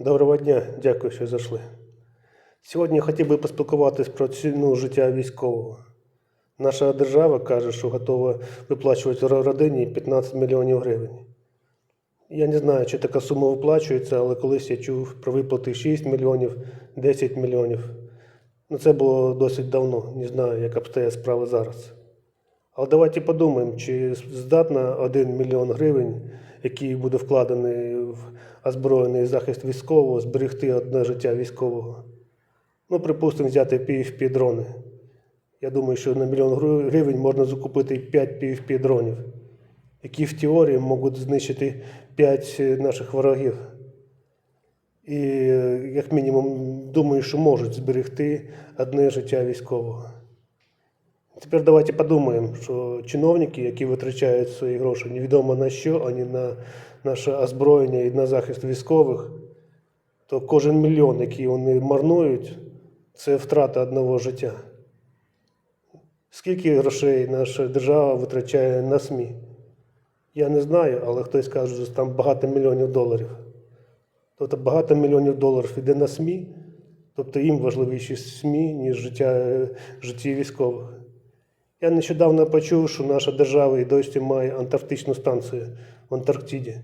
Доброго дня, дякую, що зайшли. Сьогодні я хотів би поспілкуватись про ціну життя військового. Наша держава каже, що готова виплачувати ро- родині 15 мільйонів гривень. Я не знаю, чи така сума виплачується, але колись я чув про виплати 6 мільйонів, 10 мільйонів. Ну, це було досить давно, не знаю, як обстоять справи зараз. Але давайте подумаємо, чи здатна 1 мільйон гривень, який буде вкладений в озброєний захист військового, зберегти одне життя військового. Ну, припустимо, взяти pfp дрони. Я думаю, що на мільйон гривень можна закупити 5 pfp дронів, які в теорії можуть знищити 5 наших ворогів. І е, як мінімум думаю, що можуть зберегти одне життя військового. Тепер давайте подумаємо, що чиновники, які витрачають свої гроші невідомо на що, ані на наше озброєння і на захист військових, то кожен мільйон, який вони марнують, це втрата одного життя. Скільки грошей наша держава витрачає на СМІ? Я не знаю, але хтось каже, що там багато мільйонів доларів. Тобто багато мільйонів доларів йде на СМІ, тобто їм важливіші СМІ, ніж життя, е, житті військових. Я нещодавно почув, що наша держава і досі має антарктичну станцію в Антарктиді,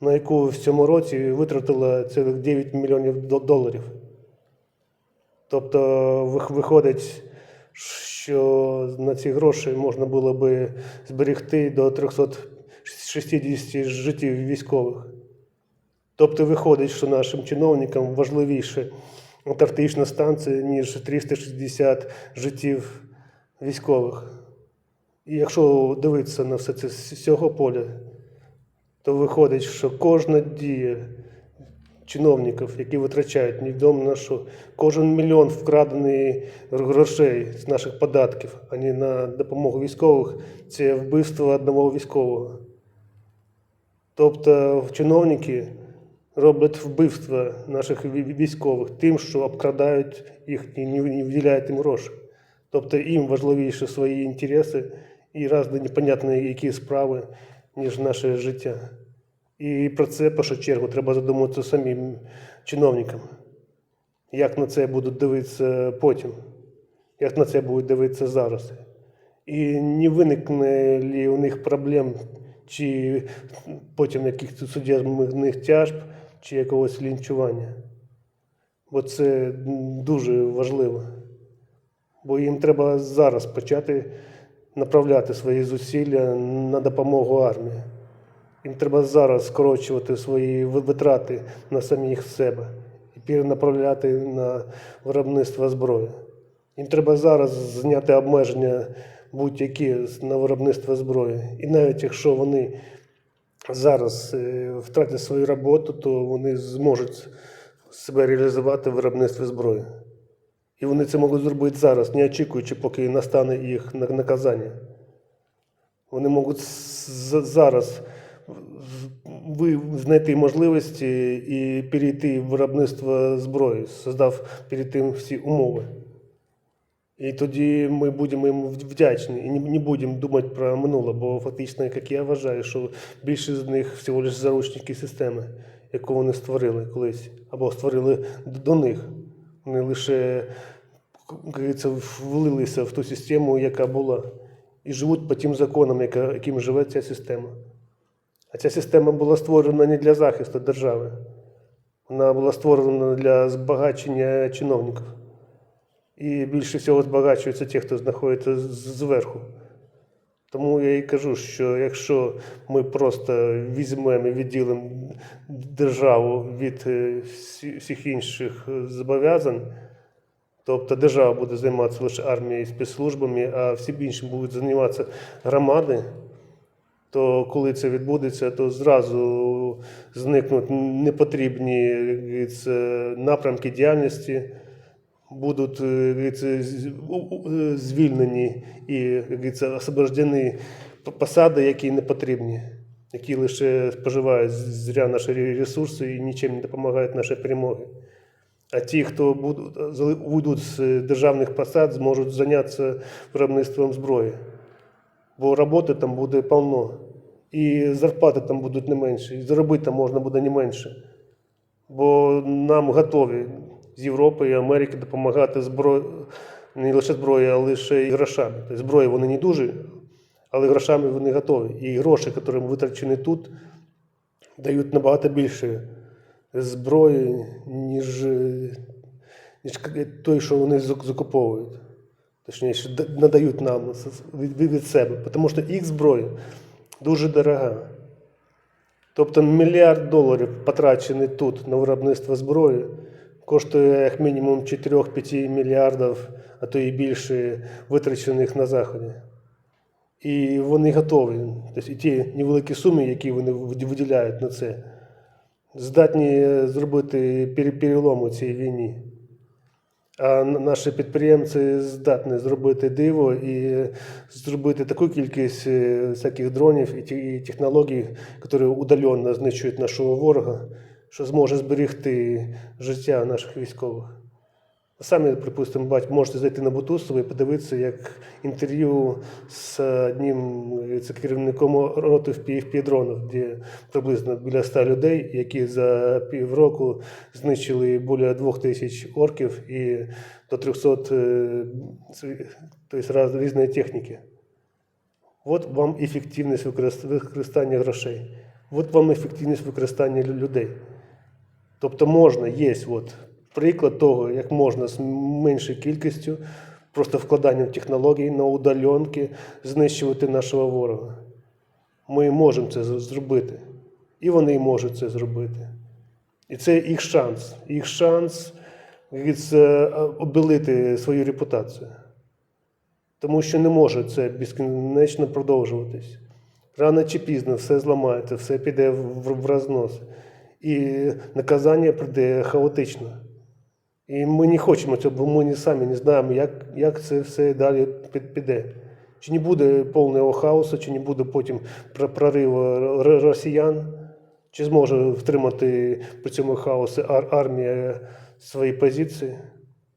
на яку в цьому році витратила цілих 9 мільйонів доларів. Тобто виходить, що на ці гроші можна було би зберегти до 360 життів військових. Тобто виходить, що нашим чиновникам важливіше антарктична станція, ніж 360 життів військових. І якщо дивитися на все це з цього поля, то виходить, що кожна дія чиновників, які витрачають невідомо на що, кожен мільйон вкрадений грошей з наших податків, а не на допомогу військових, це вбивство одного військового. Тобто чиновники роблять вбивство наших військових тим, що обкрадають їх і не виділяють їм гроші. Тобто їм важливіше свої інтереси і різні непонятні які справи, ніж наше життя. І про це, в першу чергу, треба задуматися самим чиновникам. Як на це будуть дивитися потім, як на це будуть дивитися зараз. І не виникне лі у них проблем, чи потім якихось судебних тяжб, чи якогось лінчування. Бо це дуже важливо. Бо їм треба зараз почати направляти свої зусилля на допомогу армії. Їм треба зараз скорочувати свої витрати на самих себе і перенаправляти на виробництво зброї. Їм треба зараз зняти обмеження будь-які на виробництво зброї. І навіть якщо вони зараз е, втратять свою роботу, то вони зможуть себе реалізувати в виробництві зброї. І вони це можуть зробити зараз, не очікуючи, поки настане їх наказання. Вони можуть зараз знайти можливості і перейти в виробництво зброї, создав перед тим всі умови. І тоді ми будемо їм вдячні і не- будемо думати про минуле, бо фактично, як я вважаю, що більшість з них всього лише заручники системи, яку вони створили колись, або створили до них. Вони лише говориться, влилися в ту систему, яка була, і живуть по тим законам, яким живе ця система. А ця система була створена не для захисту держави, вона була створена для збагачення чиновників. І більше всього збагачуються ті, хто знаходиться зверху. Тому я і кажу, що якщо ми просто візьмемо і відділимо державу від е, всіх інших е, зобов'язань, тобто держава буде займатися лише армією і спецслужбами, а всі інші будуть займатися громади, то коли це відбудеться, то зразу зникнуть непотрібні говориться, напрямки діяльності, будуть у- у- звільнені і освобождені посади, які не потрібні, які лише споживають зря наші ресурси і нічим не допомагають нашій перемоги. А ті, хто уйдуть з державних посад, зможуть зайнятися виробництвом зброї бо роботи там буде повно. І зарплати там будуть не менші, і заробити можна буде не менше. Бо нам готові з Європи і Америки допомагати зброю, не лише зброєю, а лише і грошами. Тобто зброї вони не дуже, але грошами вони готові. І гроші, які витрачені тут, дають набагато більше зброї, ніж, ніж той, що вони закуповують. Точніше, надають нам від себе. Тому що їх зброя дуже дорога. Тобто мільярд доларів потрачений тут на виробництво зброї, коштує як мінімум 4-5 мільярдів, а то і більше витрачених на Заході. І вони готові. Тобто і ті невеликі суми, які вони виділяють на це, здатні зробити пере- перелом у цій війні. А наші підприємці здатні зробити диво і зробити таку кількість е, всяких дронів і технологій, які удаленно знищують нашого ворога, що зможе зберегти життя наших військових. Самі, припустимо, бать, можете зайти на Бутусово і подивитися, як інтерв'ю з одним е, це керівником роти в дронів, де приблизно біля 100 людей, які за півроку знищили біля 2 тисяч орків і до 300 е, тобто різної техніки. От вам ефективність використання грошей. От вам ефективність використання людей. Тобто можна, є от приклад того, як можна з меншою кількістю, просто вкладанням технологій на удаленки знищувати нашого ворога. Ми можемо це зробити. І вони можуть це зробити. І це їх шанс. Їх шанс говориться, обелити свою репутацію. Тому що не може це безкінечно продовжуватись. Рано чи пізно все зламається, все піде в, в рознос. І наказання прийде хаотично. І ми не хочемо цього, бо ми не самі не знаємо, як, як це все далі піде. Чи не буде повного хаосу, чи не буде потім пр- прориву росіян, чи зможе втримати при цьому хаосі ар- армія свої позиції?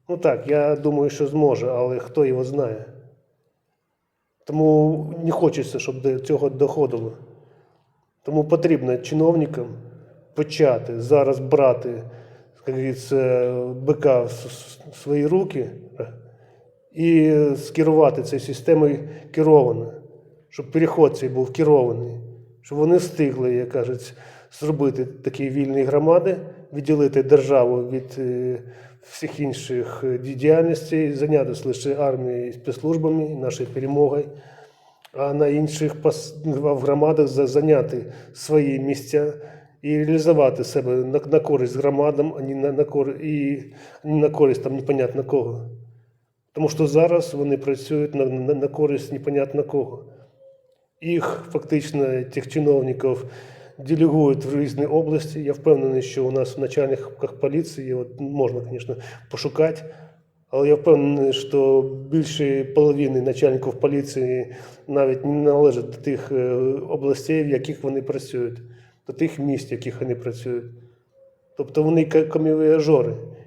Ну так, я думаю, що зможе, але хто його знає. Тому не хочеться, щоб до цього доходило. Тому потрібно чиновникам почати зараз брати, як бика в свої руки і скерувати цією системою керовано, щоб переход цей був керований, щоб вони встигли, як кажуть, зробити такі вільні громади, відділити державу від е, всіх інших е, діяльностей, зайнятися лише армією і спецслужбами, нашою перемогою а на інших в громадах зайняти свої місця і реалізувати себе на, на користь громадам, а не на, на, кор, і, не на користь там непонятно кого. Тому що зараз вони працюють на, на, на користь непонятно кого. Їх фактично, тих чиновників, делегують в різні області. Я впевнений, що у нас в начальниках поліції от, можна, звісно, пошукати. Але я впевнений, що більше половини начальників поліції навіть не належать до тих е, областей, в яких вони працюють, до тих міст, в яких вони працюють. Тобто вони ка-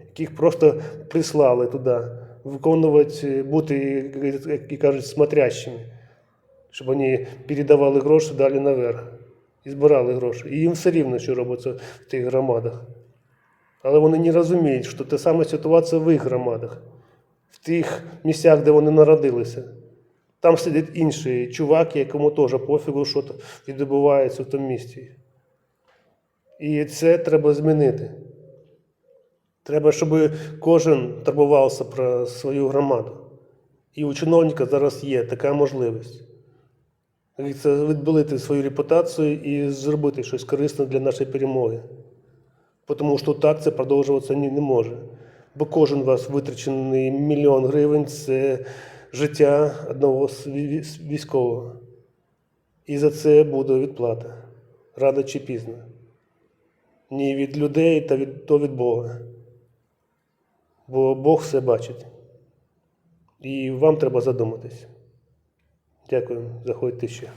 яких просто прислали туди, виконувати, бути, як кажуть, смотрящими, щоб вони передавали гроші далі наверх і збирали гроші. І їм все рівно, що робиться в тих громадах. Але вони не розуміють, що та сама ситуація в їх громадах, в тих місцях, де вони народилися. Там сидять інші чуваки, якому теж пофігу, що відбувається в тому місті. І це треба змінити. Треба, щоб кожен турбувався про свою громаду. І у чиновника зараз є така можливість. Це відбилити свою репутацію і зробити щось корисне для нашої перемоги. Тому що так це продовжуватися не, може. Бо кожен вас витрачений мільйон гривень це життя одного військового. І за це буде відплата рано чи пізно. Не від людей, та від, то від Бога. Бо Бог все бачить. І вам треба задуматись. Дякую, заходьте ще.